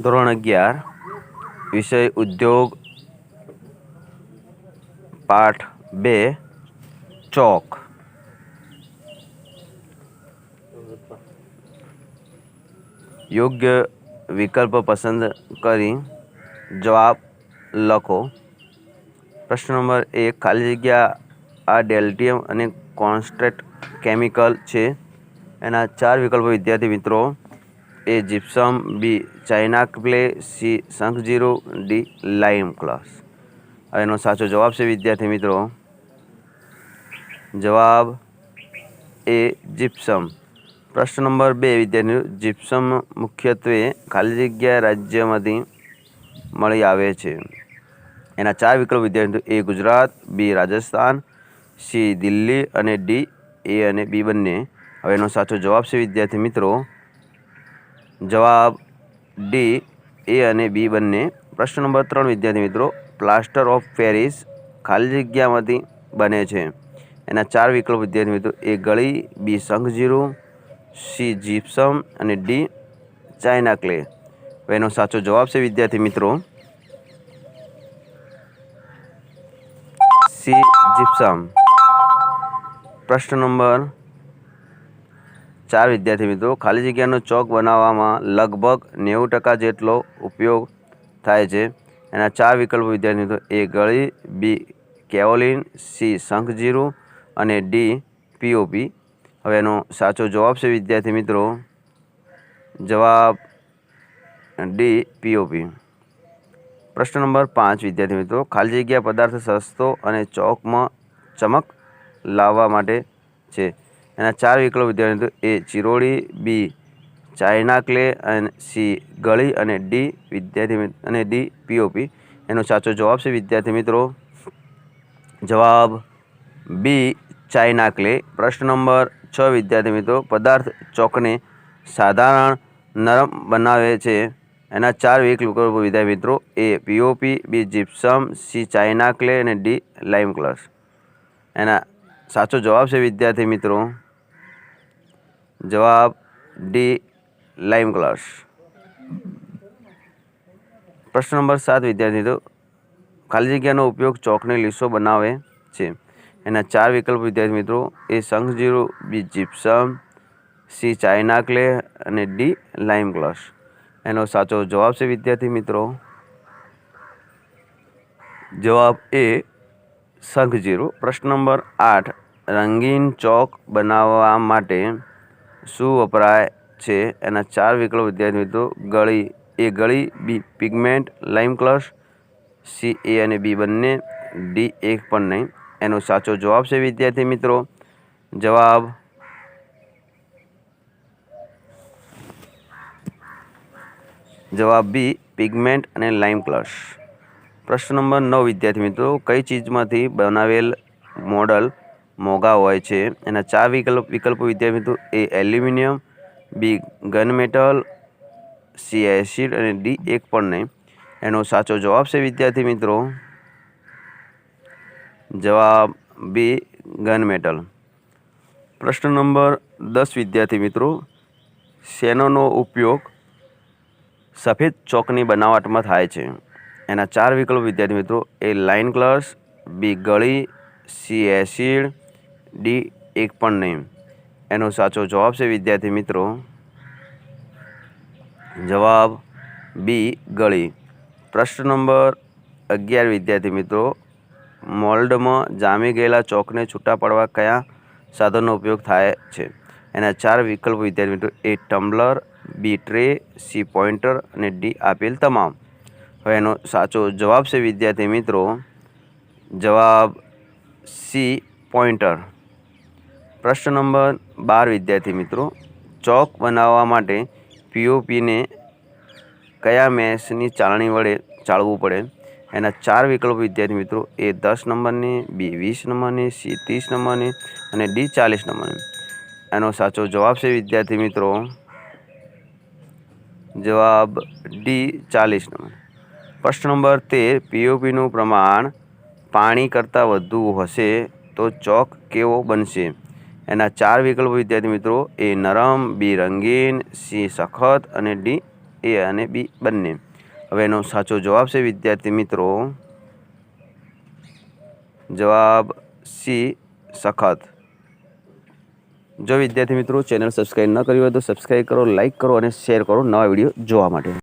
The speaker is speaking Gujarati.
ધોરણ અગિયાર, વિષય ઉદ્યોગ, પાઠ બે, ચોક. યોગ્ય વિકલ્પ પસંદ કરી જવાબ લખો. પ્રશ્ન નંબર એક, ખાલી જગ્યા આ ડેલ્ટિયમ અને કોન્સ્ટ્રેટ કેમિકલ છે. એના ચાર વિકલ્પો વિદ્યાર્થી મિત્રો A gypsum B china clay C શંખ જીરો ડી લાઇમ ક્લાસ એનો સાચો જવાબ છે, વિદ્યાર્થી મિત્રો. જવાબ એ જીપ્સમ પ્રશ્ન નંબર બે, વિદ્યાર્થી જિપ્સમ જીપ્સમ મુખ્યત્વે ખાલી જગ્યા રાજ્યમાંથી મળી આવે છે. એના ચાર વિકલ્પ વિદ્યાર્થીઓ A Gujarat, B Rajasthan, C Delhi અને ડી એ અને બી બંને. હવે એનો સાચો જવાબ છે, વિદ્યાર્થી મિત્રો. જવાબ ડી એ અને બી બંને. પ્રશ્ન નંબર ત્રણ, વિદ્યાર્થી મિત્રો પ્લાસ્ટર ઓફ પેરિસ ખાલી જગ્યામાંથી બને છે. એના ચાર વિકલ્પ, વિદ્યાર્થી મિત્રો, એ ગળી બી શંખ જીરું સી જીપ્સમ અને ડી ચાઇના ક્લે એનો સાચો જવાબ છે, વિદ્યાર્થી મિત્રો સી જીપ્સમ પ્રશ્ન નંબર ચાર વિદ્યાર્થી મિત્રો, ખાલી જગ્યાનો ચોક બનાવવામાં લગભગ નેવું ટકા જેટલો ઉપયોગ થાય છે. એના ચાર વિકલ્પો વિદ્યાર્થી મિત્રો, એ ગળી, બી કેઓલિન સી, શંખજીરું અને ડી પીઓપી હવે એનો સાચો જવાબ છે વિદ્યાર્થી મિત્રો, જવાબ ડી પીઓપી પ્રશ્ન નંબર પાંચ વિદ્યાર્થી મિત્રો, ખાલી જગ્યા પદાર્થ સસ્તો અને ચોકમાં ચમક લાવવા માટે છે. એના ચાર વિકલ્પ વિદ્યાર્થી એ ચિરોડી, બી ચાઇના ક્લે અને સી, ગળી અને ડી, વિદ્યાર્થી અને ડી પીઓપી એનો સાચો જવાબ છે, વિદ્યાર્થી મિત્રો. જવાબ બી ચાઇના ક્લે પ્રશ્ન નંબર છ, વિદ્યાર્થી મિત્રો. પદાર્થ ચોકને સાધારણ નરમ બનાવે છે. એના ચાર વિકલ્પો વિદ્યાર્થી મિત્રો. A POP B gypsum C china clay અને ડી લાઇમ ક્લસ એના સાચો જવાબ છે, વિદ્યાર્થી મિત્રો. જવાબ ડી લાઈમ ક્લસ પ્રશ્ન નંબર સાત, વિદ્યાર્થી તો ખાલી જગ્યાનો ઉપયોગ ચોકને લીસો બનાવે છે. એના ચાર વિકલ્પ, વિદ્યાર્થી મિત્રો. એ શંખ zero B gypsum C china clay અને ડી લાઇમ ક્લસ એનો સાચો જવાબ છે, વિદ્યાર્થી મિત્રો. જવાબ એ શંખ જીરો પ્રશ્ન નંબર આઠ, રંગીન ચોક બનાવવા માટે શું વપરાય છે? એના ચાર વિકલ્પ, વિદ્યાર્થી મિત્રો. ગળી એ ગળી, બી પિગમેન્ટ લાઇમ ક્લશ, સી એ અને બી બંને, ડી એક પણ નહીં. એનો સાચો જવાબ છે, વિદ્યાર્થી મિત્રો. જવાબ? જવાબ બી, પિગમેન્ટ અને લાઇમ ક્લશ. પ્રશ્ન નંબર નવ, વિદ્યાર્થી મિત્રો. કઈ ચીજમાંથી બનાવેલ મોડલ મોંઘા હોય છે. એના ચાર વિકલ્પ, વિકલ્પો વિદ્યાર્થી A aluminium, B gun metal, C acid અને ડી એક પણ નહીં. એનો સાચો જવાબ છે વિદ્યાર્થી મિત્રો. જવાબ બી ગન મેટલ. પ્રશ્ન નંબર દસ વિદ્યાર્થી મિત્રો, શેનોનો ઉપયોગ સફેદ ચોકની બનાવટમાં થાય છે. એના ચાર વિકલ્પ વિદ્યાર્થી મિત્રો, એ લાઇન ક્લસ બી ગળી, સી એસિડ ડી એક પણ નહીં. એનો સાચો જવાબ છે, વિદ્યાર્થી મિત્રો. જવાબ બી, ગળી. પ્રશ્ન નંબર અગિયાર, વિદ્યાર્થી મિત્રો. મોલ્ડમાં જામી ગયેલા ચોકને છૂટા પાડવા કયા સાધનનો ઉપયોગ થાય છે? એના ચાર વિકલ્પો, વિદ્યાર્થી મિત્રો. A, tumbler, B, tray, C pointer અને ડી, આપેલ તમામ. હવે એનો સાચો જવાબ છે, વિદ્યાર્થી મિત્રો. જવાબ સી પોઇન્ટર પ્રશ્ન નંબર બાર, વિદ્યાર્થી મિત્રો. ચોક બનાવવા માટે પીઓપીને કયા મેસની ચાળણી વડે ચાળવું પડે? એના ચાર વિકલ્પ, વિદ્યાર્થી મિત્રો. એ દસ નંબરની, બી વીસ નંબરની, સી ત્રીસ નંબરની અને ડી ચાલીસ નંબરની. એનો સાચો જવાબ છે, વિદ્યાર્થી મિત્રો. જવાબ ડી ચાલીસ નંબર. પ્રશ્ન નંબર તેર પીઓપીનું પ્રમાણ પાણી કરતાં વધુ હશે તો ચોક કેવો બનશે? એના ચાર વિકલ્પો, વિદ્યાર્થી મિત્રો, એ નરમ, બી રંગીન, સી સખત અને ડી એ અને બી બંને. હવે એનો સાચો જવાબ છે, વિદ્યાર્થી મિત્રો. જવાબ સી સખત. જો વિદ્યાર્થી મિત્રો ચેનલ સબસ્ક્રાઈબ ન કરી હોય તો સબસ્ક્રાઈબ કરો લાઈક કરો અને શેર કરો નવા વીડિયો જોવા માટે.